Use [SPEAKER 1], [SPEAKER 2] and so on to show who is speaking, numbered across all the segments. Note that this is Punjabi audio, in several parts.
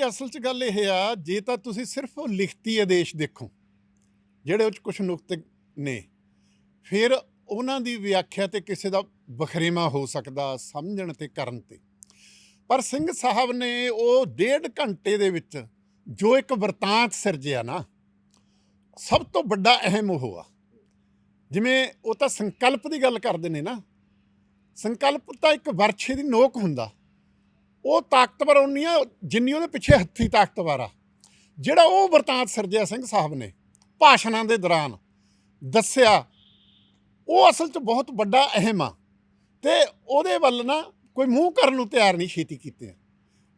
[SPEAKER 1] ਜੀ ਅਸਲ 'ਚ ਗੱਲ ਇਹ ਆ, ਜੇ ਤਾਂ ਤੁਸੀਂ ਸਿਰਫ ਉਹ ਲਿਖਤੀ ਆਦੇਸ਼ ਦੇਖੋ, ਜਿਹੜੇ ਉਹ 'ਚ ਕੁਝ ਨੁਕਤੇ ਨੇ, ਫਿਰ ਉਹਨਾਂ ਦੀ ਵਿਆਖਿਆ ਤੇ ਕਿਸੇ ਦਾ ਬਖਰੇਵਾ ਹੋ ਸਕਦਾ, ਸਮਝਣ ਤੇ ਕਰਨ ਤੇ। ਪਰ ਸਿੰਘ ਸਾਹਿਬ ਨੇ ਉਹ ਡੇਢ ਘੰਟੇ ਦੇ ਵਿੱਚ ਜੋ ਇੱਕ ਵਰਤਾਂਤ ਸਿਰਜਿਆ ਨਾ, ਸਭ ਤੋਂ ਵੱਡਾ ਅਹਿਮ ਉਹ ਆ। ਜਿਵੇਂ ਉਹ ਤਾਂ ਸੰਕਲਪ ਦੀ ਗੱਲ ਕਰਦੇ ਨੇ ਨਾ, ਸੰਕਲਪ ਤਾਂ ਇੱਕ ਵਰਛੇ ਦੀ ਨੋਕ ਹੁੰਦਾ। ਉਹ ਤਾਕਤਵਰ ਉਨੀ ਆ ਜਿੰਨੀ ਉਹਦੇ ਪਿੱਛੇ ਹੱਥੀ ਤਾਕਤਵਰ ਆ। ਜਿਹੜਾ ਉਹ ਵਰਤਾਂਤ ਸਿਰਜਿਆ ਸਿੰਘ ਸਾਹਿਬ ਨੇ ਭਾਸ਼ਣਾਂ ਦੇ ਦੌਰਾਨ ਦੱਸਿਆ, ਉਹ ਅਸਲ 'ਚ ਬਹੁਤ ਵੱਡਾ ਅਹਿਮ ਆ ਤੇ ਉਹਦੇ ਵੱਲ ਨਾ ਕੋਈ ਮੂੰਹ ਕਰਨ ਨੂੰ ਤਿਆਰ ਨਹੀਂ ਛੇਤੀ ਕੀਤੇ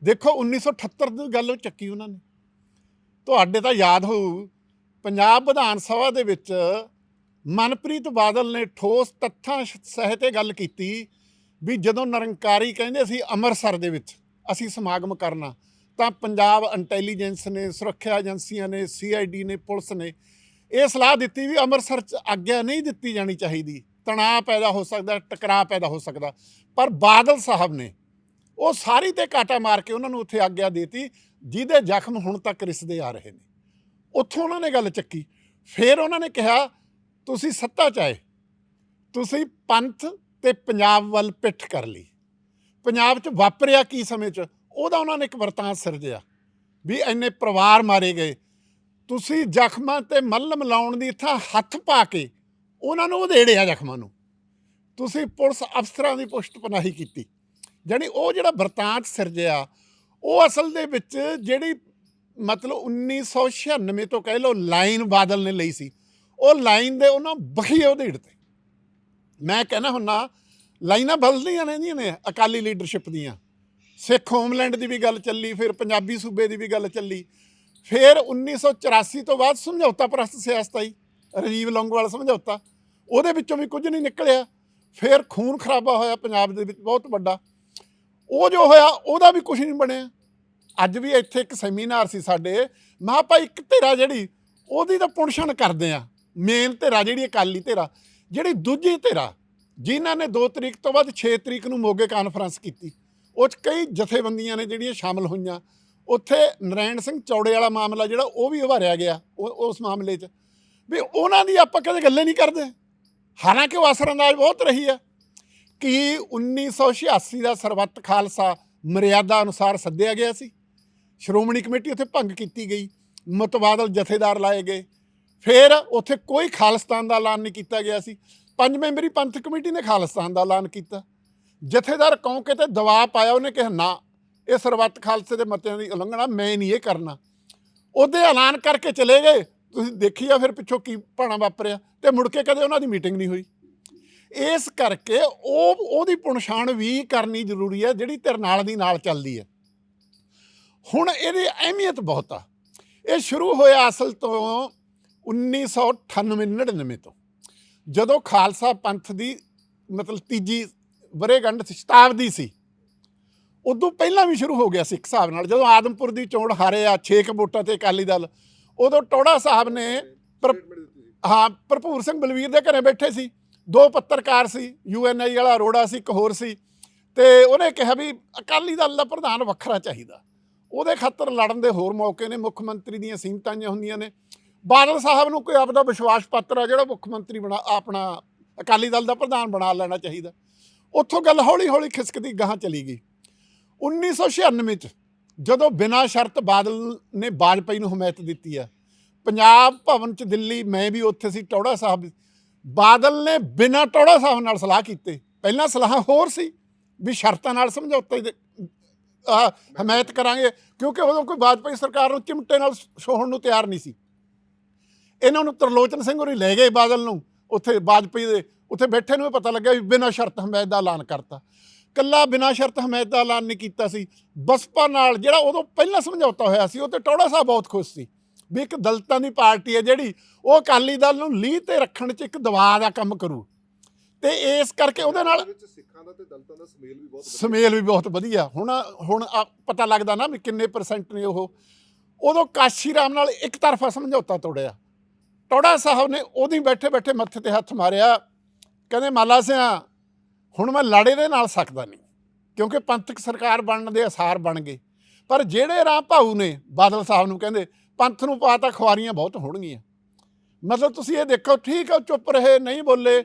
[SPEAKER 1] ਦੇਖੋ 1978 ਦੀ ਗੱਲ ਚੱਕੀ ਉਹਨਾਂ ਨੇ। ਤੁਹਾਡੇ ਤਾਂ ਯਾਦ ਹੋਊ, ਪੰਜਾਬ ਵਿਧਾਨ ਸਭਾ ਦੇ ਵਿੱਚ ਮਨਪ੍ਰੀਤ ਬਾਦਲ ਨੇ ਠੋਸ ਤੱਥਾਂ ਸਹਿਤ ਇਹ ਗੱਲ ਕੀਤੀ ਵੀ ਜਦੋਂ ਨਿਰੰਕਾਰੀ ਕਹਿੰਦੇ ਸੀ ਅੰਮ੍ਰਿਤਸਰ ਦੇ ਵਿੱਚ ਅਸੀਂ ਸਮਾਗਮ ਕਰਨਾ, ਤਾਂ ਪੰਜਾਬ ਇੰਟੈਲੀਜੈਂਸ ਨੇ, ਸੁਰੱਖਿਆ ਏਜੰਸੀਆਂ ਨੇ ਸੀਆਈਡੀ ਨੇ, ਪੁਲਿਸ ਨੇ ਇਹ ਸਲਾਹ ਦਿੱਤੀ ਵੀ ਅੰਮ੍ਰਿਤਸਰ 'ਚ ਆਗਿਆ ਨਹੀਂ ਦਿੱਤੀ ਜਾਣੀ ਚਾਹੀਦੀ। ਤਣਾਅ ਪੈਦਾ ਹੋ ਸਕਦਾ, ਟਕਰਾਅ ਪੈਦਾ ਹੋ ਸਕਦਾ। ਪਰ ਬਾਦਲ ਸਾਹਿਬ ਨੇ ਉਹ ਸਾਰੀ ਤੇ ਕਾਟਾ ਮਾਰ ਕੇ ਉਹਨਾਂ ਨੂੰ ਉੱਥੇ ਆਗਿਆ ਦਿੱਤੀ, ਜਿਹਦੇ ਜ਼ਖਮ ਹੁਣ ਤੱਕ ਰਿਸਦੇ ਆ ਰਹੇ ਨੇ। ਉੱਥੋਂ ਉਹਨਾਂ ਨੇ ਗੱਲ ਚੱਕੀ। ਫਿਰ ਉਹਨਾਂ ਨੇ ਕਿਹਾ, ਤੁਸੀਂ ਸੱਤਾ ਚਾਏ ਤੁਸੀਂ ਪੰਥ ਤੇ ਪੰਜਾਬ ਵੱਲ ਪਿੱਠ ਕਰ ਲਈ। ਪੰਜਾਬ 'ਚ ਵਾਪਰਿਆ ਕੀ ਸਮੇਂ 'ਚ? ਉਹਦਾ ਉਹਨਾਂ ਨੇ ਇੱਕ ਵਰਤਾਂਤ ਸਿਰਜਿਆ ਵੀ ਇੰਨੇ ਪਰਿਵਾਰ ਮਾਰੇ ਗਏ। ਤੁਸੀਂ ਜ਼ਖਮਾਂ ਤੇ ਮੱਲਮ ਲਾਉਣ ਦੀ ਥਾਂ ਹੱਥ ਪਾ ਕੇ ਉਹਨਾਂ ਨੂੰ ਉਧੇੜਿਆ ਜ਼ਖਮਾਂ ਨੂੰ। ਤੁਸੀਂ ਪੁਲਿਸ ਅਫਸਰਾਂ ਦੀ ਪੁਸ਼ਟਪਨਾਹੀ ਕੀਤੀ। ਜਾਣੀ ਉਹ ਜਿਹੜਾ ਵਰਤਾਂਤ ਸਿਰਜਿਆ, ਉਹ ਅਸਲ ਦੇ ਵਿੱਚ ਜਿਹੜੀ ਮਤਲਬ 1996 ਤੋਂ ਕਹਿ ਲਓ ਲਾਈਨ ਬਾਦਲ ਨੇ ਲਈ ਸੀ, ਉਹ ਲਾਈਨ ਦੇ ਉਹਨਾਂ ਬਖੀ ਉਧੇੜ ਤੇ। ਮੈਂ ਕਹਿੰਦਾ ਹੁੰਨਾ, ਲਾਈਨਾਂ ਬਦਲਦੀਆਂ ਰਹਿੰਦੀਆਂ ਨੇ ਅਕਾਲੀ ਲੀਡਰਸ਼ਿਪ ਦੀਆਂ। ਸਿੱਖ ਹੋਮਲੈਂਡ ਦੀ ਵੀ ਗੱਲ ਚੱਲੀ, ਫਿਰ ਪੰਜਾਬੀ ਸੂਬੇ ਦੀ ਵੀ ਗੱਲ ਚੱਲੀ। ਫਿਰ 1984 ਤੋਂ ਬਾਅਦ ਸਮਝੌਤਾ ਪ੍ਰਸਤ ਸਿਆਸਤ ਆਈ ਰਾਜੀਵ ਲੌਂਗੋਵਾਲ ਸਮਝੌਤਾ। ਉਹਦੇ ਵਿੱਚੋਂ ਵੀ ਕੁਝ ਨਹੀਂ ਨਿਕਲਿਆ। ਫਿਰ ਖੂਨ ਖਰਾਬਾ ਹੋਇਆ ਪੰਜਾਬ ਦੇ ਵਿੱਚ, ਬਹੁਤ ਵੱਡਾ। ਉਹ ਜੋ ਹੋਇਆ, ਉਹਦਾ ਵੀ ਕੁਝ ਨਹੀਂ ਬਣਿਆ। ਅੱਜ ਵੀ ਇੱਥੇ ਇੱਕ ਸੈਮੀਨਾਰ ਸੀ ਸਾਡੇ ਮੈਂ ਆਪਾਂ ਇੱਕ ਧਿਰਾ ਜਿਹੜੀ, ਉਹਦੀ ਤਾਂ ਪੁਣਛਣ ਕਰਦੇ ਆ। ਮੇਨ ਧਿਰਾ ਜਿਹੜੀ ਅਕਾਲੀ ਧਿਰਾ ਜਿਹੜੀ ਦੂਜੀ ਧਿਰਾ, ਜਿਨ੍ਹਾਂ ਨੇ 2 ਤਰੀਕ ਤੋਂ ਬਾਅਦ 6 ਤਰੀਕ ਨੂੰ ਮੋਗੇ ਕਾਨਫਰੰਸ ਕੀਤੀ, ਉਹ 'ਚ ਕਈ ਜਥੇਬੰਦੀਆਂ ਨੇ ਜਿਹੜੀਆਂ ਸ਼ਾਮਲ ਹੋਈਆਂ। ਉੱਥੇ ਨਰੈਣ ਸਿੰਘ ਚੌੜੇ ਵਾਲਾ ਮਾਮਲਾ ਜਿਹੜਾ, ਉਹ ਵੀ ਉਭਾਰਿਆ ਗਿਆ, ਉਹ, ਉਸ ਮਾਮਲੇ 'ਚ। ਵੀ ਉਹਨਾਂ ਦੀ ਆਪਾਂ ਕਦੇ ਗੱਲੇ ਨਹੀਂ ਕਰਦੇ। ਹਾਲਾਂਕਿ ਉਹ ਅਸਰਅੰਦਾਜ਼ ਬਹੁਤ ਰਹੀ ਆ ਕਿ 1986 ਦਾ ਸਰਬੱਤ ਖਾਲਸਾ ਮਰਿਆਦਾ ਅਨੁਸਾਰ ਸੱਦਿਆ ਗਿਆ ਸੀ। ਸ਼੍ਰੋਮਣੀ ਕਮੇਟੀ ਉੱਥੇ ਭੰਗ ਕੀਤੀ ਗਈ। ਮਤਵਾਦਲ ਜਥੇਦਾਰ ਲਾਏ ਗਏ। ਫਿਰ ਉੱਥੇ ਕੋਈ ਖਾਲਿਸਤਾਨ ਦਾ ਐਲਾਨ ਨਹੀਂ ਕੀਤਾ ਗਿਆ ਸੀ। ਪੰਜ ਮੈਂਬਰੀ ਪੰਥ ਕਮੇਟੀ ਨੇ ਖਾਲਿਸਤਾਨ ਦਾ ਐਲਾਨ ਕੀਤਾ। ਜਥੇਦਾਰ ਕੌਂਕੇ ਤੇ ਦਬਾਅ ਪਾਇਆ ਉਹਨੇ ਕਿਹਾ, ਨਾ, ਇਹ ਸਰਬੱਤ ਖਾਲਸੇ ਦੇ ਮਤਿਆਂ ਦੀ ਉਲੰਘਣਾ, ਮੈਂ ਨਹੀਂ ਇਹ ਕਰਨਾ। ਉਹਦੇ ਐਲਾਨ ਕਰਕੇ ਚਲੇ ਗਏ। ਤੁਸੀਂ ਦੇਖੀ ਆ ਫਿਰ ਪਿੱਛੋਂ ਕੀ ਭਾਣਾ ਵਾਪਰਿਆ ਤੇ ਮੁੜ ਕੇ ਕਦੇ ਉਹਨਾਂ ਦੀ ਮੀਟਿੰਗ ਨਹੀਂ ਹੋਈ। ਇਸ ਕਰਕੇ ਉਹ, ਉਹਦੀ ਪਛਾਣ ਵੀ ਕਰਨੀ ਜ਼ਰੂਰੀ ਹੈ, ਜਿਹੜੀ ਤੇਰੇ ਨਾਲ ਦੀ ਨਾਲ ਚੱਲਦੀ ਹੈ। ਹੁਣ ਇਹਦੀ ਅਹਿਮੀਅਤ ਬਹੁਤ ਆ। ਇਹ ਸ਼ੁਰੂ ਹੋਇਆ ਅਸਲ ਤੋਂ 1998 99 ਤੋਂ ਜਦੋਂ ਖਾਲਸਾ ਪੰਥ ਦੀ ਮਤਲਬ ਤੀਜੀ ਵਰੇਗੰਢ ਸ਼ਤਾਬਦੀ ਸੀ ਉਦੋਂ ਪਹਿਲਾਂ ਵੀ ਸ਼ੁਰੂ ਹੋ ਗਿਆ ਸੀ ਇੱਕ ਹਿਸਾਬ ਨਾਲ। ਜਦੋਂ ਆਦਮਪੁਰ ਦੀ ਚੋਣ ਹਾਰੇ ਆ 6 ਵੋਟਾਂ ਤੇ ਅਕਾਲੀ ਦਲ ਉਦੋਂ ਟੋੜਾ ਸਾਹਿਬ ਨੇ ਹਾਂ ਭਰਪੂਰ ਸਿੰਘ ਬਲਵੀਰ ਦੇ ਘਰੇ ਬੈਠੇ ਸੀ। ਦੋ ਪੱਤਰਕਾਰ ਸੀ ਯੂਐਨਆਈ ਵਾਲਾ ਅਰੋੜਾ ਸੀ ਇੱਕ ਹੋਰ ਸੀ ਤੇ ਉਹਨੇ ਕਿਹਾ ਵੀ ਅਕਾਲੀ ਦਲ ਦਾ ਪ੍ਰਧਾਨ ਵੱਖਰਾ ਚਾਹੀਦਾ। ਉਹਦੇ ਖਾਤਰ ਲੜਨ ਦੇ ਹੋਰ ਮੌਕੇ ਨੇ ਮੁੱਖ ਮੰਤਰੀ ਦੀਆਂ ਸੀਮਤਾਂ ਹੁੰਦੀਆਂ ਨੇ ਬਾਦਲ ਸਾਹਿਬ ਨੂੰ ਕੋਈ ਆਪਦਾ ਵਿਸ਼ਵਾਸ ਪੱਤਰ ਆ ਜਿਹੜਾ ਮੁੱਖ ਮੰਤਰੀ ਬਣਾ, ਆਪਣਾ ਅਕਾਲੀ ਦਲ ਦਾ ਪ੍ਰਧਾਨ ਬਣਾ ਲੈਣਾ ਚਾਹੀਦਾ। ਉੱਥੋਂ ਗੱਲ ਹੌਲੀ ਹੌਲੀ ਖਿਸਕਦੀ ਗਾਹਾਂ ਚਲੀ ਗਈ। 1996 ਚ ਜਦੋਂ ਬਿਨਾਂ ਸ਼ਰਤ ਬਾਦਲ ਨੇ ਵਾਜਪਾਈ ਨੂੰ ਹਮਾਇਤ ਦਿੱਤੀ ਆ, ਪੰਜਾਬ ਭਵਨ ਚ ਦਿੱਲੀ, ਮੈਂ ਵੀ ਉੱਥੇ ਸੀ, ਟੌੜਾ ਸਾਹਿਬ ਬਾਦਲ ਨੇ ਬਿਨਾਂ ਟੌੜਾ ਸਾਹਿਬ ਨਾਲ ਸਲਾਹ ਕੀਤੇ। ਪਹਿਲਾਂ ਸਲਾਹ ਹੋਰ ਸੀ ਵੀ ਸ਼ਰਤਾਂ ਨਾਲ ਸਮਝੌਤੇ ਦੇ ਹਮਾਇਤ ਕਰਾਂਗੇ, ਕਿਉਂਕਿ ਉਦੋਂ ਕੋਈ ਵਾਜਪਾਈ ਸਰਕਾਰ ਨੂੰ ਚਿਮਟੇ ਨਾਲ ਛੋਹਣ ਨੂੰ ਤਿਆਰ ਨਹੀਂ ਸੀ। ਇਹਨਾਂ ਨੂੰ ਤਰਲੋਚਨ ਸਿੰਘ ਹੋਰੀ ਲੈ ਗਏ ਬਾਦਲ ਨੂੰ ਉੱਥੇ ਵਾਜਪਾਈ ਦੇ ਉੱਥੇ ਬੈਠੇ ਨੂੰ ਇਹ ਪਤਾ ਲੱਗਿਆ ਵੀ ਬਿਨਾਂ ਸ਼ਰਤ ਹਮਾਇਤ ਦਾ ਐਲਾਨ ਕਰਤਾ। ਕੱਲਾ ਬਿਨਾਂ ਸ਼ਰਤ ਹਮਾਇਤ ਦਾ ਐਲਾਨ ਨਹੀਂ ਕੀਤਾ ਸੀ। ਬਸਪਾ ਨਾਲ ਜਿਹੜਾ ਉਦੋਂ ਪਹਿਲਾਂ ਸਮਝੌਤਾ ਹੋਇਆ ਸੀ ਉਹ ਤੇ ਟੌੜਾ ਸਾਹਿਬ ਬਹੁਤ ਖੁਸ਼ ਸੀ ਵੀ ਇੱਕ ਦਲਤਾਂ ਦੀ ਪਾਰਟੀ ਹੈ ਜਿਹੜੀ ਉਹ ਅਕਾਲੀ ਦਲ ਨੂੰ ਲੀਹ ਤੇ ਰੱਖਣ 'ਚ ਇੱਕ ਦਬਾਅ ਦਾ ਕੰਮ ਕਰੂ। ਤੇ ਇਸ ਕਰਕੇ ਉਹਦੇ ਨਾਲ
[SPEAKER 2] ਸਿੱਖਾਂ ਦਾ ਤੇ ਦਲਤਾਂ ਦਾ ਸਮੇਲ ਵੀ ਬਹੁਤ ਵਧੀਆ।
[SPEAKER 1] ਸਮੇਲ ਵੀ ਬਹੁਤ ਵਧੀਆ। ਹੁਣ ਹੁਣ ਪਤਾ ਲੱਗਦਾ ਨਾ ਵੀ ਕਿੰਨੇ ਪਰਸੈਂਟ ਨੇ ਉਹ। ਉਦੋਂ ਕਾਸ਼ੀ ਰਾਮ ਨਾਲ ਇੱਕ ਤਰਫਾ ਸਮਝੌਤਾ ਤੋੜਿਆ। ਟੋੜਾ ਸਾਹਿਬ ਨੇ ਉਹਦੀ ਬੈਠੇ ਬੈਠੇ ਮੱਥੇ ਤੇ ਹੱਥ ਮਾਰਿਆ ਕਹਿੰਦੇ ਮਾਲਾ ਸਿਆ ਹੁਣ ਮੈਂ ਲਾੜੇ ਦੇ ਨਾਲ ਸਕਦਾ ਨਹੀਂ ਕਿਉਂਕਿ ਪੰਥਕ ਸਰਕਾਰ ਬਣਨ ਦੇ ਅਸਾਰ ਬਣ ਗਏ। ਪਰ ਜਿਹੜੇ ਰਾਮ ਭਾਊ ਨੇ ਬਾਦਲ ਸਾਹਿਬ ਨੂੰ ਕਹਿੰਦੇ ਪੰਥ ਨੂੰ ਪਾਤਾ ਖੁਆਰੀਆਂ ਬਹੁਤ ਹੋਣਗੀਆਂ। ਮਤਲਬ ਤੁਸੀਂ ਇਹ ਦੇਖੋ ਠੀਕ ਹੈ ਚੁੱਪ ਰਹੇ ਨਹੀਂ ਬੋਲੇ।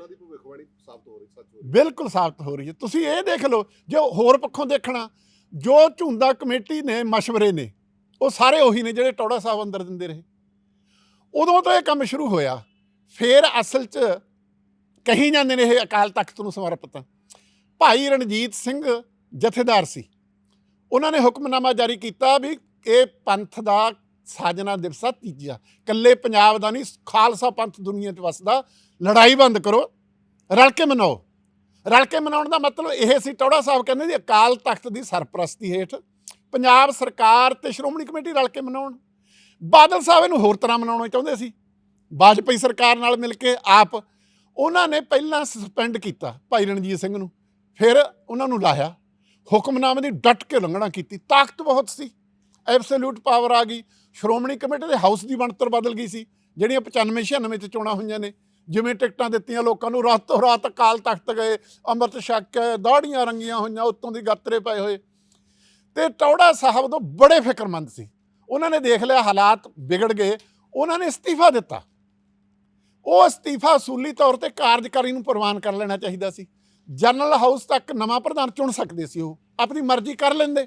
[SPEAKER 1] ਬਿਲਕੁਲ ਸਾਬਤ ਹੋ ਰਹੀ ਹੈ। ਤੁਸੀਂ ਇਹ ਦੇਖ ਲਓ ਜੋ ਹੋਰ ਪੱਖੋਂ ਦੇਖਣਾ ਜੋ ਝੁੰਦਾ ਕਮੇਟੀ ਨੇ ਮਸ਼ਵਰੇ ਨੇ ਉਹ ਸਾਰੇ ਉਹੀ ਨੇ ਜਿਹੜੇ ਟੌੜਾ ਸਾਹਿਬ ਅੰਦਰ ਦਿੰਦੇ ਰਹੇ। ਉਦੋਂ ਤੋਂ ਇਹ ਕੰਮ ਸ਼ੁਰੂ ਹੋਇਆ। ਫਿਰ ਅਸਲ 'ਚ ਕਹੀ ਜਾਂਦੇ ਨੇ ਇਹ ਅਕਾਲ ਤਖਤ ਨੂੰ ਸਮਰਪਿਤ। ਭਾਈ ਰਣਜੀਤ ਸਿੰਘ ਜਥੇਦਾਰ ਸੀ। ਉਹਨਾਂ ਨੇ ਹੁਕਮਨਾਮਾ ਜਾਰੀ ਕੀਤਾ ਵੀ ਇਹ ਪੰਥ ਦਾ ਸਾਜਨਾ ਦਿਵਸ ਆ, ਤੀਜਾ। ਕੱਲੇ ਪੰਜਾਬ ਦਾ ਨਹੀਂ, ਖਾਲਸਾ ਪੰਥ ਦੁਨੀਆ 'ਚ ਵਸਦਾ। ਲੜਾਈ ਬੰਦ ਕਰੋ, ਰਲ ਕੇ ਮਨਾਓ। ਰਲ ਕੇ ਮਨਾਉਣ ਦਾ ਮਤਲਬ ਇਹ ਸੀ ਟੌੜਾ ਸਾਹਿਬ ਕਹਿੰਦੇ ਜੀ, ਅਕਾਲ ਤਖਤ ਦੀ ਸਰਪ੍ਰਸਤੀ ਹੇਠ ਪੰਜਾਬ ਸਰਕਾਰ ਤੇ ਸ਼੍ਰੋਮਣੀ ਕਮੇਟੀ ਰਲ ਕੇ ਮਨਾਉਣ। ਬਾਦਲ ਸਾਹਿਬ ਇਹਨੂੰ ਹੋਰ ਤਰ੍ਹਾਂ ਮਨਾਉਣਾ ਚਾਹੁੰਦੇ ਸੀ। ਵਾਜਪਾਈ ਸਰਕਾਰ ਨਾਲ ਮਿਲ ਕੇ ਆਪ ਉਹਨਾਂ ਨੇ ਪਹਿਲਾਂ ਸਸਪੈਂਡ ਕੀਤਾ ਭਾਈ ਰਣਜੀਤ ਸਿੰਘ ਨੂੰ, ਫਿਰ ਉਹਨਾਂ ਨੂੰ ਲਾਇਆ। ਹੁਕਮਨਾਮੇ ਦੀ ਡਟ ਕੇ ਉਲੰਘਣਾ ਕੀਤੀ, ਤਾਕਤ ਬਹੁਤ ਸੀ। ਐਬਸੋਲੂਟ ਪਾਵਰ ਆ ਗਈ। ਸ਼੍ਰੋਮਣੀ ਕਮੇਟੀ ਦੇ ਹਾਊਸ ਦੀ ਬਣਤਰ ਬਦਲ ਗਈ ਸੀ। ਜਿਹੜੀਆਂ 95 96 ਚ ਚੋਣਾਂ ਹੋਈਆਂ ਨੇ, ਜਿਵੇਂ ਟਿਕਟਾਂ ਦਿੱਤੀਆਂ ਲੋਕਾਂ ਨੂੰ, ਰਾਤੋਂ ਰਾਤ ਕਾਲ ਤਖਤ ਗਏ, ਅੰਮ੍ਰਿਤ ਛਕ ਕੇ ਦਾੜੀਆਂ ਰੰਗੀਆਂ ਹੋਈਆਂ, ਉੱਤੋਂ ਦੀ ਗਾਤਰੇ ਪਏ ਹੋਏ। ਤੇ ਟੌੜਾ ਸਾਹਿਬ ਤੋਂ ਬੜੇ ਫਿਕਰਮੰਦ ਸੀ। ਉਹਨਾਂ ਨੇ ਦੇਖ ਲਿਆ ਹਾਲਾਤ ਵਿਗੜ ਗਏ ਉਹਨਾਂ ਨੇ ਅਸਤੀਫਾ ਦਿੱਤਾ। ਉਹ ਅਸਤੀਫਾ ਅਸੂਲੀ ਤੌਰ ਤੇ ਕਾਰਜਕਾਰੀ ਨੂੰ ਪ੍ਰਵਾਨ ਕਰ ਲੈਣਾ ਚਾਹੀਦਾ ਸੀ। ਜਨਰਲ ਹਾਊਸ ਤੱਕ ਨਵਾਂ ਪ੍ਰਧਾਨ ਚੁਣ ਸਕਦੇ ਸੀ ਉਹ ਆਪਣੀ ਮਰਜ਼ੀ ਕਰ ਲੈਂਦੇ।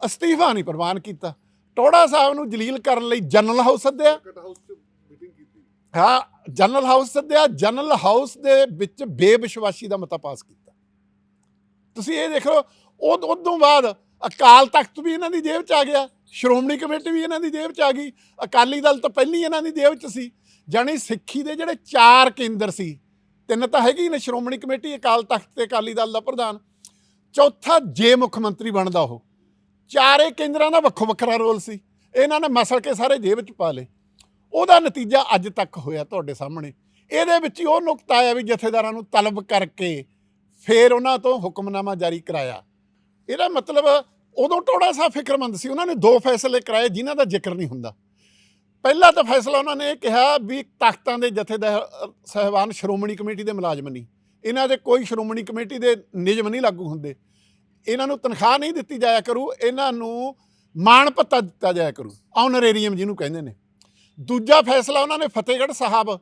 [SPEAKER 1] ਅਸਤੀਫਾ ਨਹੀਂ ਪ੍ਰਵਾਨ ਕੀਤਾ। ਟੋੜਾ ਸਾਹਿਬ ਨੂੰ ਜਲੀਲ ਕਰਨ ਲਈ ਜਨਰਲ ਹਾਊਸ ਸੱਦਿਆ। ਹਾਂ ਜਨਰਲ ਹਾਊਸ ਸੱਦਿਆ। ਜਨਰਲ ਹਾਊਸ ਦੇ ਵਿੱਚ ਬੇਵਿਸ਼ਵਾਸੀ ਦਾ ਮਤਾ ਪਾਸ ਕੀਤਾ। ਤੁਸੀਂ ਇਹ ਦੇਖ ਉਹ ਉਦੋਂ ਬਾਅਦ ਅਕਾਲ ਤਖਤ ਵੀ ਇਹਨਾਂ ਦੀ ਜੇਬ 'ਚ ਆ ਗਿਆ। ਸ਼੍ਰੋਮਣੀ ਕਮੇਟੀ ਵੀ ਇਹਨਾਂ ਦੀ ਜੇਬ 'ਚ ਆ ਗਈ। ਅਕਾਲੀ ਦਲ ਤਾਂ ਪਹਿਲੀ ਇਹਨਾਂ ਦੀ ਜੇਬ 'ਚ ਸੀ। ਜਾਣੀ ਸਿੱਖੀ ਦੇ ਜਿਹੜੇ ਚਾਰ ਕੇਂਦਰ ਸੀ, ਤਿੰਨ ਤਾਂ ਹੈਗੀ ਨੇ ਸ਼੍ਰੋਮਣੀ ਕਮੇਟੀ, ਅਕਾਲ ਤਖਤ ਤੇ ਅਕਾਲੀ ਦਲ ਦਾ ਪ੍ਰਧਾਨ। ਚੌਥਾ ਜੇ ਮੁੱਖ ਮੰਤਰੀ ਬਣਦਾ ਉਹ। ਚਾਰੇ ਕੇਂਦਰਾਂ ਦਾ ਵੱਖੋ ਵੱਖਰਾ ਰੋਲ ਸੀ। ਇਹਨਾਂ ਨੇ ਮਸਲ ਕੇ ਸਾਰੇ ਜੇਬ 'ਚ ਪਾ ਲਏ। ਉਹਦਾ ਨਤੀਜਾ ਅੱਜ ਤੱਕ ਹੋਇਆ ਤੁਹਾਡੇ ਸਾਹਮਣੇ। ਇਹਦੇ ਵਿੱਚ ਹੀ ਉਹ ਨੁਕਤਾ ਆਇਆ ਵੀ ਜਥੇਦਾਰਾਂ ਨੂੰ ਤਲਬ ਕਰਕੇ ਫਿਰ ਉਹਨਾਂ ਤੋਂ ਹੁਕਮਨਾਮਾ ਜਾਰੀ ਕਰਾਇਆ। ਇਹਦਾ ਮਤਲਬ ਉਦੋਂ ਟੋੜਾ ਸਾਹਿਬ ਫਿਕਰਮੰਦ ਸੀ, ਉਹਨਾਂ ਨੇ ਦੋ ਫੈਸਲੇ ਕਰਾਏ ਜਿਨ੍ਹਾਂ ਦਾ ਜ਼ਿਕਰ ਨਹੀਂ ਹੁੰਦਾ। ਪਹਿਲਾ ਤਾਂ ਫੈਸਲਾ ਉਹਨਾਂ ਨੇ ਇਹ ਕਿਹਾ ਵੀ ਤਾਕਤਾਂ ਦੇ ਜਥੇਦਾਰ ਸਹਿਬਾਨ ਸ਼੍ਰੋਮਣੀ ਕਮੇਟੀ ਦੇ ਮੁਲਾਜ਼ਮ ਨਹੀਂ। ਇਹਨਾਂ ਦੇ ਕੋਈ ਸ਼੍ਰੋਮਣੀ ਕਮੇਟੀ ਦੇ ਨਿਯਮ ਨਹੀਂ ਲਾਗੂ ਹੁੰਦੇ। ਇਹਨਾਂ ਨੂੰ ਤਨਖਾਹ ਨਹੀਂ ਦਿੱਤੀ ਜਾਇਆ ਕਰੂ, ਇਹਨਾਂ ਨੂੰ ਮਾਣ ਪੱਤਾ ਦਿੱਤਾ ਜਾਇਆ ਕਰੂ ਆਨਰੇਰੀਅਮ ਜਿਹਨੂੰ ਕਹਿੰਦੇ ਨੇ। ਦੂਜਾ ਫੈਸਲਾ ਉਹਨਾਂ ਨੇ ਫਤਿਹਗੜ੍ਹ ਸਾਹਿਬ,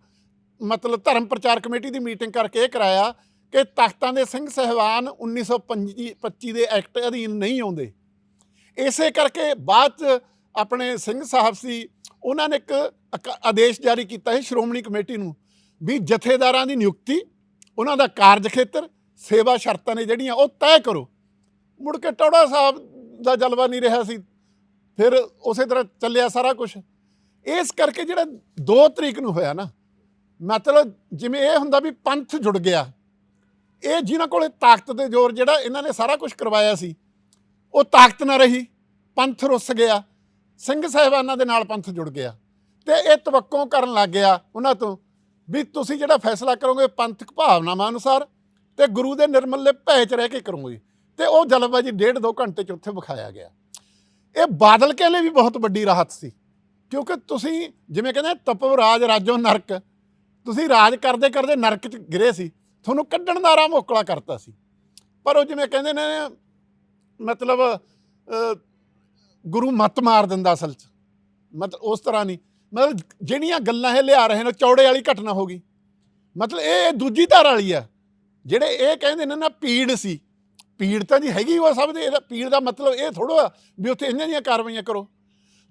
[SPEAKER 1] ਮਤਲਬ ਧਰਮ ਪ੍ਰਚਾਰ ਕਮੇਟੀ ਦੀ ਮੀਟਿੰਗ ਕਰਕੇ ਇਹ ਕਰਾਇਆ ਕਿ ਤਖਤਾਂ ਦੇ ਸਿੰਘ ਸਹਿਬਾਨ 1925 ਦੇ ਐਕਟ ਅਧੀਨ ਨਹੀਂ ਆਉਂਦੇ। ਇਸੇ ਕਰਕੇ ਬਾਅਦ ਚ ਆਪਣੇ ਸਿੰਘ ਸਾਹਿਬ ਸੀ, ਉਹਨਾਂ ਨੇ ਇੱਕ ਅਕ- ਆਦੇਸ਼ ਜਾਰੀ ਕੀਤਾ ਹੈ ਸ਼੍ਰੋਮਣੀ ਕਮੇਟੀ ਨੂੰ ਵੀ ਜਥੇਦਾਰਾਂ ਦੀ ਨਿਯੁਕਤੀ, ਉਹਨਾਂ ਦਾ ਕਾਰਜ ਖੇਤਰ, ਸੇਵਾ ਸ਼ਰਤਾਂ ਨੇ ਜਿਹੜੀਆਂ ਉਹ ਤੈਅ ਕਰੋ। ਮੁੜ ਕੇ ਟੌੜਾ ਸਾਹਿਬ ਦਾ ਜਲਵਾ ਨਹੀਂ ਰਿਹਾ ਸੀ, ਫਿਰ ਉਸੇ ਤਰ੍ਹਾਂ ਚੱਲਿਆ ਸਾਰਾ ਕੁਝ ਇਸ ਕਰਕੇ ਜਿਹੜਾ 2 ਤਰੀਕ ਨੂੰ ਹੋਇਆ ਨਾ, ਮਤਲਬ ਜਿਵੇਂ ਇਹ ਹੁੰਦਾ ਵੀ ਪੰਥ ਜੁੜ ਗਿਆ, ਇਹ ਜਿਨ੍ਹਾਂ ਕੋਲੇ ਤਾਕਤ ਦੇ ਜ਼ੋਰ ਜਿਹੜਾ ਇਹਨਾਂ ਨੇ ਸਾਰਾ ਕੁਝ ਕਰਵਾਇਆ ਸੀ ਉਹ ਤਾਕਤ ਨਾ ਰਹੀ, ਪੰਥ ਰੁੱਸ ਗਿਆ, ਸਿੰਘ ਸਾਹਿਬਾਨਾਂ ਦੇ ਨਾਲ ਪੰਥ ਜੁੜ ਗਿਆ। ਤੇ ਇਹ ਤਵੱਕੋਂ ਕਰਨ ਲੱਗ ਗਿਆ ਉਹਨਾਂ ਤੋਂ ਵੀ ਤੁਸੀਂ ਜਿਹੜਾ ਫੈਸਲਾ ਕਰੋਗੇ ਪੰਥਕ ਭਾਵਨਾਵਾਂ ਅਨੁਸਾਰ ਤੇ ਗੁਰੂ ਦੇ ਨਿਰਮਲੇ ਭੈ ਚ ਰਹਿ ਕੇ ਕਰੋਗੇ। ਤੇ ਉਹ ਜਲਬਾਜੀ ਡੇਢ ਦੋ ਘੰਟੇ ਚ ਉੱਥੇ ਵਿਖਾਇਆ ਗਿਆ। ਇਹ ਬਾਦਲ ਕੇ ਲਈ ਵੀ ਬਹੁਤ ਵੱਡੀ ਰਾਹਤ ਸੀ, ਕਿਉਂਕਿ ਤੁਸੀਂ ਜਿਵੇਂ ਕਹਿੰਦੇ ਤਪੋ ਰਾਜ ਰਾਜੋ ਨਰਕ, ਤੁਸੀਂ ਰਾਜ ਕਰਦੇ ਕਰਦੇ ਨਰਕ ਚ ਗਿਰੇ ਸੀ, ਤੁਹਾਨੂੰ ਕੱਢਣ ਦਾ ਰਾਹ ਮੋਕਲਾ ਕਰਤਾ ਸੀ। ਪਰ ਉਹ ਜਿਵੇਂ ਕਹਿੰਦੇ ਨੇ ਮਤਲਬ ਗੁਰੂ ਮੱਤ ਮਾਰ ਦਿੰਦਾ ਅਸਲ ਚ। ਮਤਲਬ ਉਸ ਤਰ੍ਹਾਂ ਨਹੀਂ। ਮਤਲਬ, ਜਿਹੜੀਆਂ ਗੱਲਾਂ ਇਹ ਲਿਆ ਰਹੇ ਨੇ ਚੌੜੇ ਵਾਲੀ ਘਟਨਾ ਹੋ ਗਈ। ਮਤਲਬ, ਇਹ ਦੂਜੀ ਧਾਰ ਵਾਲੀ ਆ। ਜਿਹੜੇ ਇਹ ਕਹਿੰਦੇ ਨੇ ਨਾ, ਪੀੜ ਸੀ। ਪੀੜ ਤਾਂ ਜੀ ਹੈਗੀ ਉਹ ਸਭ ਦੇ, ਇਹਦਾ ਪੀੜ ਦਾ ਮਤਲਬ ਇਹ ਥੋੜਾ ਵੀ ਉੱਥੇ ਇਹਨਾਂ ਦੀਆਂ ਕਾਰਵਾਈਆਂ ਕਰੋ।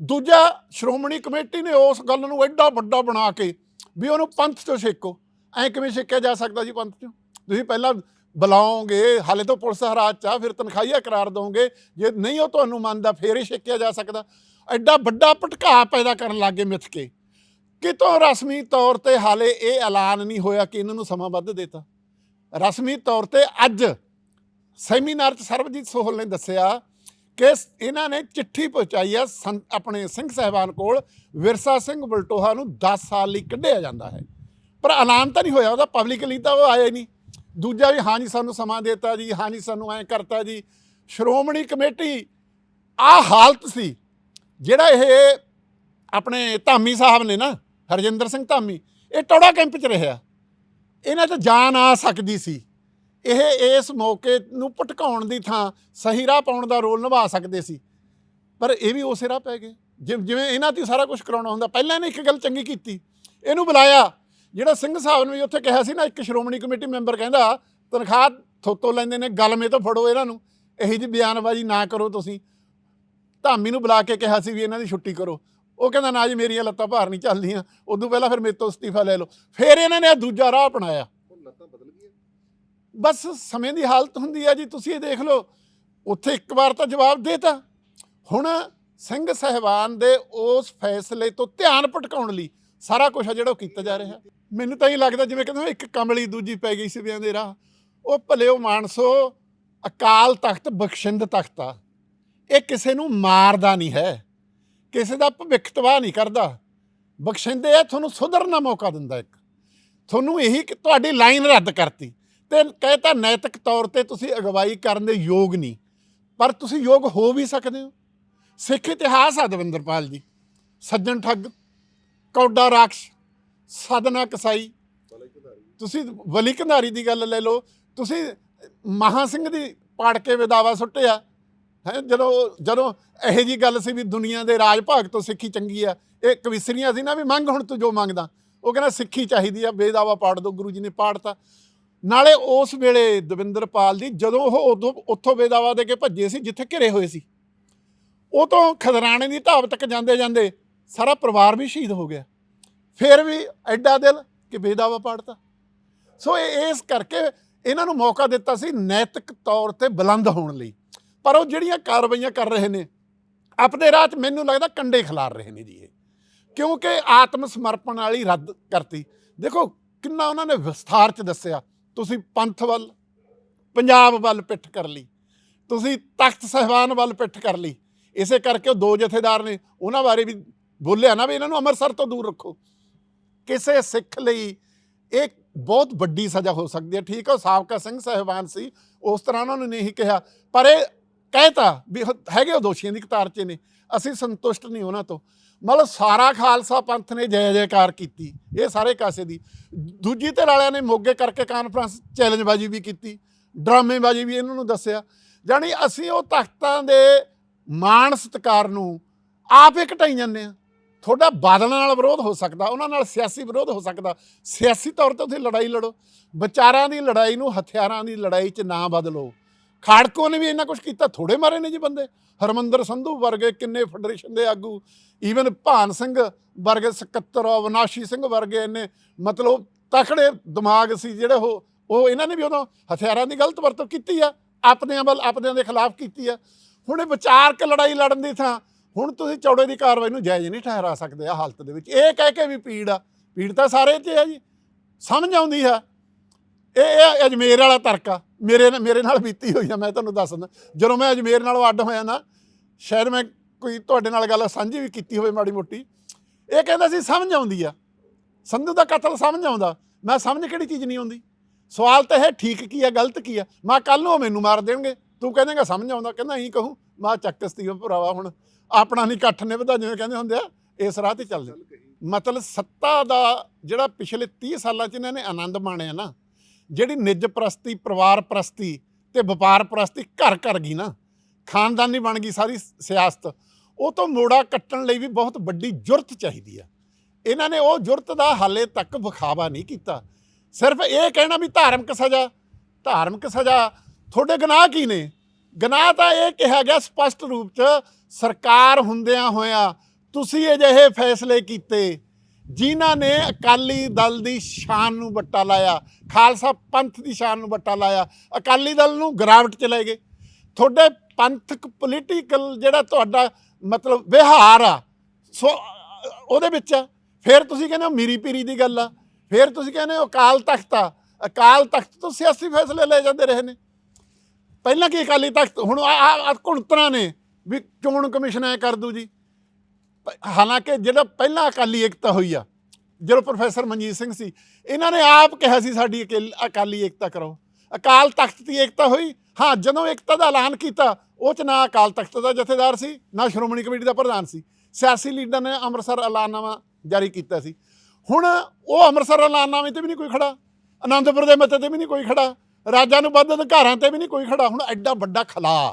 [SPEAKER 1] ਦੂਜਾ ਸ਼੍ਰੋਮਣੀ ਕਮੇਟੀ ਨੇ ਉਸ ਗੱਲ ਨੂੰ ਐਡਾ ਵੱਡਾ ਬਣਾ ਕੇ ਵੀ ਉਹਨੂੰ ਪੰਥ ਚੋਂ ਛੇਕੋ। ਐ ਕਿਵੇਂ ਛੇਕਿਆ ਜਾ ਸਕਦਾ ਜੀ ਪੰਥ ਚੋਂ? ਤੁਸੀਂ ਪਹਿਲਾਂ ਬੁਲਾਓਗੇ, ਹਾਲੇ ਤੋਂ ਪੁਲਿਸ ਹਰਾਜ ਚ ਆ, ਫਿਰ ਤਨਖਾਹੀਆ ਕਰਾਰ ਦੋਗੇ। ਜੇ ਨਹੀਂ ਉਹ ਤੁਹਾਨੂੰ ਮੰਨਦਾ, ਫੇਰ ਹੀ ਛੇਕਿਆ ਜਾ ਸਕਦਾ। ਐਡਾ ਵੱਡਾ ਭਟਕਾ ਪੈਦਾ ਕਰਨ ਲੱਗੇ ਮਿੱਥ ਕੇ। ਕਿਤੋਂ ਰਸਮੀ ਤੌਰ ਤੇ ਹਾਲੇ ਇਹ ਐਲਾਨ ਨਹੀਂ ਹੋਇਆ ਕਿ ਇਹਨਾਂ ਨੂੰ ਸਮਾਂ ਵੱਧ ਦਿੱਤਾ? ਰਸਮੀ ਤੌਰ ਤੇ ਅੱਜ ਸੈਮੀਨਾਰ 'ਚ ਸਰਬਜੀਤ ਸੋਹਲ ਨੇ ਦੱਸਿਆ ਕਿ ਇਹਨਾਂ ਨੇ ਚਿੱਠੀ ਪਹੁੰਚਾਈ ਆ ਸੰਤ- ਆਪਣੇ ਸਿੰਘ ਸਾਹਿਬਾਨ ਕੋਲ। ਵਿਰਸਾ ਸਿੰਘ ਬਲਟੋਹਾ ਨੂੰ 10 ਸਾਲ ਲਈ ਕੱਢਿਆ ਜਾਂਦਾ ਹੈ। ਪਰ ਐਲਾਨ ਤਾਂ ਨਹੀਂ ਹੋਇਆ, ਉਹਦਾ ਪਬਲਿਕਲੀ ਤਾਂ ਉਹ ਆਇਆ ਹੀ ਨਹੀਂ। ਦੂਜਾ ਵੀ ਹਾਂਜੀ ਸਾਨੂੰ ਸਮਾਂ ਦਿੱਤਾ ਜੀ ਹਾਂਜੀ ਸਾਨੂੰ ਐਂ ਕਰਤਾ ਜੀ। ਸ਼੍ਰੋਮਣੀ ਕਮੇਟੀ ਆ ਹਾਲਤ ਸੀ, ਜਿਹੜਾ ਇਹ ਆਪਣੇ ਧਾਮੀ ਸਾਹਿਬ ਨੇ ਨਾ, ਹਰਜਿੰਦਰ ਸਿੰਘ ਧਾਮੀ, ਇਹ ਟੌੜਾ ਕੈਂਪ 'ਚ ਰਿਹਾ। ਇਹਨਾਂ 'ਚ ਜਾਨ ਆ ਸਕਦੀ ਸੀ। ਇਹ ਇਸ ਮੌਕੇ ਨੂੰ ਭਟਕਾਉਣ ਦੀ ਥਾਂ, ਸਹੀ ਰਾਹ ਪਾਉਣ ਦਾ ਰੋਲ ਨਿਭਾ ਸਕਦੇ ਸੀ। ਪਰ ਇਹ ਵੀ ਉਸੇ ਰਾਹ ਪੈ ਗਏ। ਜਿ- ਜਿਵੇਂ ਇਹਨਾਂ ਤੇ ਸਾਰਾ ਕੁਝ ਕਰਾਉਣਾ ਹੁੰਦਾ, ਪਹਿਲਾਂ ਇਹਨੇ ਇੱਕ ਗੱਲ ਚੰਗੀ ਕੀਤੀ। ਇਹਨੂੰ ਬੁਲਾਇਆ। ਜਿਹੜਾ ਸਿੰਘ ਸਾਹਿਬ ਨੇ ਵੀ ਉੱਥੇ ਕਿਹਾ ਸੀ ਨਾ ਇੱਕ ਸ਼੍ਰੋਮਣੀ ਕਮੇਟੀ ਮੈਂਬਰ ਕਹਿੰਦਾ ਤਨਖਾਹ ਥੋਤੋਂ ਲੈਂਦੇ ਨੇ ਗਲਮੇ ਤੋਂ ਫੜੋ ਇਹਨਾਂ ਨੂੰ ਇਹੀ ਜੀ ਬਿਆਨਬਾਜ਼ੀ ਨਾ ਕਰੋ ਤੁਸੀਂ। ਧਾਮੀ ਨੂੰ ਬੁਲਾ ਕੇ ਕਿਹਾ ਸੀ ਵੀ ਇਹਨਾਂ ਦੀ ਛੁੱਟੀ ਕਰੋ। ਉਹ ਕਹਿੰਦਾ ਨਾ ਜੀ ਮੇਰੀਆਂ ਲੱਤਾਂ ਭਾਰ ਨਹੀਂ ਚੱਲਦੀਆਂ। ਉਦੋਂ ਪਹਿਲਾਂ ਫਿਰ ਮੇਰੇ ਤੋਂ ਅਸਤੀਫਾ ਲੈ ਲਓ। ਫਿਰ ਇਹਨਾਂ ਨੇ ਦੂਜਾ ਰਾਹ ਅਪਣਾਇਆ। ਬਸ ਸਮੇਂ ਦੀ ਹਾਲਤ ਹੁੰਦੀ ਆ ਜੀ ਤੁਸੀਂ ਇਹ ਦੇਖ ਲਓ ਉੱਥੇ ਇੱਕ ਵਾਰ ਤਾਂ ਜਵਾਬ ਦੇਤਾ। ਹੁਣ ਸਿੰਘ ਸਹਿਬਾਨ ਦੇ ਉਸ ਫੈਸਲੇ ਤੋਂ ਧਿਆਨ ਭਟਕਾਉਣ ਲਈ ਸਾਰਾ ਕੁਝ ਆ ਜਿਹੜਾ ਉਹ ਕੀਤਾ ਜਾ ਰਿਹਾ। ਮੈਨੂੰ ਤਾਂ ਇਹ ਲੱਗਦਾ ਜਿਵੇਂ ਕਹਿੰਦੇ ਨਾ, ਇੱਕ ਕਮਲੀ ਦੂਜੀ ਪੈ ਗਈ ਸੀ ਸਿਵਿਆਂ ਦੇ ਰਾਹ। ਉਹ ਭਲਿਓ ਮਾਨਸੋ ਅਕਾਲ ਤਖਤ, ਬਖਸ਼ਿੰਦ ਤਖਤ ਆ। ਇਹ ਕਿਸੇ ਨੂੰ ਮਾਰਦਾ ਨਹੀਂ ਹੈ। ਕਿਸੇ ਦਾ ਭਵਿੱਖ ਤਬਾਹ ਨਹੀਂ ਕਰਦਾ। ਬਖਸ਼ਿੰਦ ਇਹ ਤੁਹਾਨੂੰ ਸੁਧਰਨ ਦਾ ਮੌਕਾ ਦਿੰਦਾ ਇੱਕ। ਤੁਹਾਨੂੰ ਇਹੀ ਕਿ ਤੁਹਾਡੀ ਲਾਈਨ ਰੱਦ ਕਰਤੀ। ਤੇ ਕਹਿਤਾ ਨੈਤਿਕ ਤੌਰ ਤੇ ਤੁਸੀਂ ਅਗਵਾਈ ਕਰਨ ਦੇ ਯੋਗ ਨਹੀਂ। ਪਰ ਤੁਸੀਂ ਯੋਗ ਹੋ ਵੀ ਸਕਦੇ ਹੋ। ਸਿੱਖ ਇਤਿਹਾਸ ਆ ਦਵਿੰਦਰਪਾਲ ਜੀ। ਸੱਜਣ ਠੱਗ ਕੌਡਾ ਰਾਖਸ਼ ਸਾਧਨਾ ਕਸਾਈ। ਤੁਸੀਂ ਵਲੀ ਕੰਧਾਰੀ ਦੀ ਗੱਲ ਲੈ ਲਓ, ਤੁਸੀਂ ਮਹਾ ਸਿੰਘ ਦੀ ਪਾੜ ਕੇ ਵਿਦਾਵਾ ਸੁੱਟਿਆ। ਹੈ, ਜਦੋਂ ਜਦੋਂ ਇਹੋ ਜੀ ਗੱਲ ਸੀ ਵੀ ਦੁਨੀਆ ਦੇ ਰਾਜ ਭਾਗ ਤੋਂ ਸਿੱਖੀ ਚੰਗੀ ਆ, ਇਹ ਕਵਿਸਰੀਆਂ ਸੀ ਨਾ ਵੀ ਮੰਗ ਹੁਣ ਤੂੰ ਜੋ ਮੰਗਦਾ। ਉਹ ਕਹਿੰਦਾ ਸਿੱਖੀ ਚਾਹੀਦੀ ਆ ਬੇਦਾਵਾ ਪਾੜ ਦੋ, ਗੁਰੂ ਜੀ ਨੇ ਪਾੜਤਾ। ਨਾਲੇ ਉਸ ਵੇਲੇ ਦਵਿੰਦਰਪਾਲ ਦੀ ਜਦੋਂ ਉਹ ਉਦੋਂ ਉੱਥੋਂ ਬੇਦਾਵਾ ਦੇ ਕੇ ਭੱਜੇ ਸੀ, ਜਿੱਥੇ ਘਿਰੇ ਹੋਏ ਸੀ। ਉਹ ਤੋਂ ਖਦਰਾਣੇ ਦੀ ਢਾਬ ਤੱਕ ਜਾਂਦੇ ਜਾਂਦੇ ਸਾਰਾ ਪਰਿਵਾਰ ਵੀ ਸ਼ਹੀਦ ਹੋ ਗਿਆ। ਫਿਰ ਵੀ ਐਡਾ ਦਿਲ ਕਿ ਬੇਦਾਵਾ ਪਾੜਤਾ। ਸੋ ਇਹ ਇਸ ਕਰਕੇ ਇਹਨਾਂ ਨੂੰ ਮੌਕਾ ਦਿੱਤਾ ਸੀ ਨੈਤਿਕ ਤੌਰ ਤੇ ਬੁਲੰਦ ਹੋਣ ਲਈ। ਪਰ ਉਹ ਜਿਹੜੀਆਂ ਕਾਰਵਾਈਆਂ ਕਰ ਰਹੇ ਨੇ ਆਪਣੇ ਰਾਹ 'ਚ ਮੈਨੂੰ ਲੱਗਦਾ ਕੰਡੇ ਖਿਲਾਰ ਰਹੇ ਨੇ ਜੀ ਇਹ। ਕਿਉਂਕਿ ਆਤਮ ਸਮਰਪਣ ਵਾਲੀ ਰੱਦ ਕਰਤੀ। ਦੇਖੋ ਕਿੰਨਾ ਉਹਨਾਂ ਨੇ ਵਿਸਥਾਰ 'ਚ ਦੱਸਿਆ, ਤੁਸੀਂ ਪੰਥ ਵੱਲ, ਪੰਜਾਬ ਵੱਲ ਪਿੱਠ ਕਰ ਲਈ। ਤੁਸੀਂ ਤਖਤ ਸਹਿਬਾਨ ਵੱਲ ਪਿੱਠ ਕਰ ਲਈ। ਇਸੇ ਕਰਕੇ ਉਹ ਦੋ ਜਥੇਦਾਰ ਨੇ, ਉਹਨਾਂ ਬਾਰੇ ਵੀ ਬੋਲਿਆ ਨਾ ਵੀ ਇਹਨਾਂ ਨੂੰ ਅੰਮ੍ਰਿਤਸਰ ਤੋਂ ਦੂਰ ਰੱਖੋ। ਕਿਸੇ ਸਿੱਖ ਲਈ ਇਹ ਬਹੁਤ ਵੱਡੀ ਸਜ਼ਾ ਹੋ ਸਕਦੀ ਹੈ। ਠੀਕ ਹੈ ਉਹ ਸਾਬਕਾ ਸਿੰਘ ਸਹਿਬਾਨ ਸੀ, ਉਸ ਤਰ੍ਹਾਂ ਉਹਨਾਂ ਨੇ ਨਹੀਂ ਕਿਹਾ। ਪਰ ਇਹ ਕਹਿਤਾ ਵੀ ਹੈਗੇ ਉਹ ਦੋਸ਼ੀਆਂ ਦੀ ਕਤਾਰ 'ਚ ਨੇ। ਅਸੀਂ ਸੰਤੁਸ਼ਟ ਨਹੀਂ ਉਹਨਾਂ ਤੋਂ। ਮਤਲਬ ਸਾਰਾ ਖਾਲਸਾ ਪੰਥ ਨੇ ਜੈ ਜੈਕਾਰ ਕੀਤੀ, ਇਹ ਸਾਰੇ ਕਾਸੇ ਦੀ। ਦੂਜੀ ਧਿਰ ਵਾਲਿਆਂ ਨੇ ਮੋਗੇ ਕਰਕੇ ਕਾਨਫਰੰਸ ਚੈਲੰਜਬਾਜ਼ੀ ਵੀ ਕੀਤੀ, ਡਰਾਮੇਬਾਜ਼ੀ ਵੀ ਇਹਨਾਂ ਨੂੰ ਦੱਸਿਆ। ਜਾਣੀ ਅਸੀਂ ਉਹ ਤਖਤਾਂ ਦੇ ਮਾਣ ਸਤਿਕਾਰ ਨੂੰ ਆਪ ਹੀ ਘਟਾਈ ਜਾਂਦੇ ਆ ਤੁਹਾਡਾ ਬਾਦਲਾਂ ਨਾਲ ਵਿਰੋਧ ਹੋ ਸਕਦਾ, ਉਹਨਾਂ ਨਾਲ ਸਿਆਸੀ ਵਿਰੋਧ ਹੋ ਸਕਦਾ। ਸਿਆਸੀ ਤੌਰ ਤੇ ਤੁਸੀਂ ਲੜਾਈ ਲੜੋ। ਵਿਚਾਰਾਂ ਦੀ ਲੜਾਈ ਨੂੰ ਹਥਿਆਰਾਂ ਦੀ ਲੜਾਈ 'ਚ ਨਾ ਬਦਲੋ। ਖਾੜਕੋ ਨੇ ਵੀ ਇੰਨਾ ਕੁਝ ਕੀਤਾ ਥੋੜੇ ਮਾਰੇ ਨੇ ਜੀ ਬੰਦੇ। ਹਰਮੰਦਰ ਸੰਧੂ ਵਰਗੇ ਕਿੰਨੇ ਫੈਡਰੇਸ਼ਨ ਦੇ ਆਗੂ ਈਵਨ ਭਾਨ ਸਿੰਘ ਵਰਗੇ, ਸਕੱਤਰ ਅਵਨਾਸ਼ੀ ਸਿੰਘ ਵਰਗੇ ਇੰਨੇ, ਮਤਲਬ ਤਖੜੇ ਦਿਮਾਗ ਸੀ ਜਿਹੜੇ ਉਹ ਉਹ ਇਹਨਾਂ ਨੇ ਵੀ ਉਦੋਂ ਹਥਿਆਰਾਂ ਦੀ ਗਲਤ ਵਰਤੋਂ ਕੀਤੀ ਆ, ਆਪਣਿਆਂ ਵੱਲ, ਆਪਣਿਆਂ ਦੇ ਖਿਲਾਫ ਕੀਤੀ ਆ। ਹੁਣ ਇਹ ਵਿਚਾਰਕ ਲੜਾਈ ਲੜਨ ਦੀ ਥਾਂ ਹੁਣ ਤੁਸੀਂ ਚੌੜੇ ਦੀ ਕਾਰਵਾਈ ਨੂੰ ਜਾਇਜ਼ ਨਹੀਂ ਠਹਿਰਾ ਸਕਦੇ ਆ ਹਾਲਤ ਦੇ ਵਿੱਚ। ਇਹ ਕਹਿ ਕੇ ਵੀ ਪੀੜ ਆ। ਪੀੜ ਤਾਂ ਸਾਰੇ 'ਚ ਆ ਜੀ। ਸਮਝ ਆਉਂਦੀ ਆ ਇਹ ਇਹ ਅਜਮੇਰ ਵਾਲਾ ਤਰਕ ਆ। ਮੇਰੇ ਨਾਲ- ਮੇਰੇ ਨਾਲ ਬੀਤੀ ਹੋਈ ਆ, ਮੈਂ ਤੁਹਾਨੂੰ ਦੱਸ ਦਿੰਦਾ ਜਦੋਂ ਮੈਂ ਅਜਮੇਰ ਨਾਲੋਂ ਅੱਡ ਹੋਇਆ ਨਾ, ਸ਼ਾਇਦ ਮੈਂ ਕੋਈ ਤੁਹਾਡੇ ਨਾਲ ਗੱਲ ਸਾਂਝੀ ਵੀ ਕੀਤੀ ਹੋਵੇ ਮਾੜੀ ਮੋਟੀ। ਇਹ ਕਹਿੰਦਾ ਸੀ, ਸਮਝ ਆਉਂਦੀ ਆ। ਸੰਧੂ ਦਾ ਕਤਲ ਸਮਝ ਆਉਂਦਾ। ਮੈਂ ਸਮਝ ਕਿਹੜੀ ਚੀਜ਼ ਨਹੀਂ ਆਉਂਦੀ? ਸਵਾਲ ਤਾਂ ਹੈ ਠੀਕ ਕੀ ਆ, ਗਲਤ ਕੀ ਆ? ਮੈਂ ਕੱਲ ਨੂੰ ਮੈਨੂੰ ਮਾਰ ਦੇਣਗੇ। ਤੂੰ ਕਹਿੰਦੇਗਾ, ਸਮਝ ਆਉਂਦਾ। ਕਹਿੰਦਾ ਇਹੀ ਕਹੂੰ। ਮੈਂ ਚੱਕ ਸਤੀਓ ਭਰਾਵਾ ਹੁਣ। ਆਪਣਾ ਨਹੀਂ ਇਕੱਠ ਨਿਭਦਾ ਜਿਵੇਂ ਕਹਿੰਦੇ ਹੁੰਦੇ ਆ, ਇਸ ਰਾਹ ਤੇ ਚੱਲਦੇ
[SPEAKER 2] ਚੱਲ ਕਹੀ
[SPEAKER 1] ਮਤਲਬ ਸੱਤਾ ਦਾ ਜਿਹੜਾ ਪਿਛਲੇ 30 ਸਾਲਾਂ ਚ ਇਹਨਾਂ ਨੇ ਆਨੰਦ ਮਾਣਿਆ ਨਾ, ਜਿਹੜੀ ਨਿੱਜ ਪ੍ਰਸਤੀ, ਪਰਿਵਾਰ ਪ੍ਰਸਤੀ ਤੇ ਵਪਾਰ ਪ੍ਰਸਤੀ ਘਰ ਘਰ ਗਈ ਨਾ, ਖਾਨਦਾਨੀ ਬਣ ਗਈ ਸਾਰੀ ਸਿਆਸਤ, ਉਹ ਤੋਂ ਮੋੜਾ ਕੱਟਣ ਲਈ ਵੀ ਬਹੁਤ ਵੱਡੀ ਜੁਰਤ ਚਾਹੀਦੀ ਆ। ਇਹਨਾਂ ਨੇ ਉਹ ਜੁਰਤ ਦਾ ਹਾਲੇ ਤੱਕ ਵਿਖਾਵਾ ਨਹੀਂ ਕੀਤਾ। ਸਿਰਫ ਇਹ ਕਹਿਣਾ ਵੀ ਧਾਰਮਿਕ ਸਜ਼ਾ ਧਾਰਮਿਕ ਸਜ਼ਾ, ਤੁਹਾਡੇ ਗੁਨਾਹ ਕੀ ਨੇ? ਗੁਨਾਹ ਤਾਂ ਇਹ ਕਿਹਾ ਗਿਆ ਸਪਸ਼ਟ ਰੂਪ 'ਚ ਸਰਕਾਰ ਹੁੰਦਿਆਂ ਹੋਇਆਂ ਤੁਸੀਂ ਅਜਿਹੇ ਫੈਸਲੇ ਕੀਤੇ ਜਿਨ੍ਹਾਂ ਨੇ ਅਕਾਲੀ ਦਲ ਦੀ ਸ਼ਾਨ ਨੂੰ ਵੱਟਾ ਲਾਇਆ, ਖਾਲਸਾ ਪੰਥ ਦੀ ਸ਼ਾਨ ਨੂੰ ਵੱਟਾ ਲਾਇਆ। ਅਕਾਲੀ ਦਲ ਨੂੰ ਗਿਰਾਵਟ ਚ ਲੈ ਗਏ। ਤੁਹਾਡੇ ਪੰਥਕ ਪੋਲੀਟੀਕਲ ਜਿਹੜਾ ਤੁਹਾਡਾ ਮਤਲਬ ਵਿਹਾਰ ਆ, ਸੋ ਉਹਦੇ ਵਿੱਚ ਆ। ਫਿਰ ਤੁਸੀਂ ਕਹਿੰਦੇ ਹੋ ਮੀਰੀ ਪੀਰੀ ਦੀ ਗੱਲ ਆ। ਫਿਰ ਤੁਸੀਂ ਕਹਿੰਦੇ ਹੋ ਅਕਾਲ ਤਖਤ ਆ। ਅਕਾਲ ਤਖਤ ਤੋਂ ਸਿਆਸੀ ਫੈਸਲੇ ਲੈ ਜਾਂਦੇ ਰਹੇ ਨੇ। ਪਹਿਲਾਂ ਕੀ ਅਕਾਲੀ ਤਖਤ? ਹੁਣ ਆ ਕੁਣਤਰਾ ਨੇ। ਵੀ ਚੋਣ ਕਮਿਸ਼ਨ ਐ ਕਰ ਦੂ ਜੀ। ਹਾਲਾਂਕਿ ਜਿਹੜਾ ਪਹਿਲਾਂ ਅਕਾਲੀ ਏਕਤਾ ਹੋਈ ਆ, ਜਦੋਂ ਪ੍ਰੋਫੈਸਰ ਮਨਜੀਤ ਸਿੰਘ ਸੀ, ਇਹਨਾਂ ਨੇ ਆਪ ਕਿਹਾ ਸੀ ਸਾਡੀ ਅਕੇਲ- ਅਕਾਲੀ ਏਕਤਾ ਕਰੋ। ਅਕਾਲ ਤਖਤ ਦੀ ਏਕਤਾ ਹੋਈ। ਹਾਂ, ਜਦੋਂ ਏਕਤਾ ਦਾ ਐਲਾਨ ਕੀਤਾ, ਉਹ ਚ ਨਾ ਅਕਾਲ ਤਖਤ ਦਾ ਜਥੇਦਾਰ ਸੀ, ਨਾ ਸ਼੍ਰੋਮਣੀ ਕਮੇਟੀ ਦਾ ਪ੍ਰਧਾਨ ਸੀ। ਸਿਆਸੀ ਲੀਡਰ ਨੇ ਅੰਮ੍ਰਿਤਸਰ ਐਲਾਨਨਾਮਾ ਜਾਰੀ ਕੀਤਾ ਸੀ। ਹੁਣ ਉਹ ਅੰਮ੍ਰਿਤਸਰ ਐਲਾਨਨਾਮੇ ਤੇ ਵੀ ਨਹੀਂ ਕੋਈ ਖੜਾ। ਆਨੰਦਪੁਰ ਦੇ ਮਤੇ ਤੇ ਵੀ ਨਹੀਂ ਕੋਈ ਖੜਾ। ਰਾਜਾਂ ਨੂੰ ਵੱਧ ਅਧਿਕਾਰਾਂ ਤੇ ਵੀ ਨਹੀਂ ਕੋਈ ਖੜਾ। ਹੁਣ ਐਡਾ ਵੱਡਾ ਖਲਾ।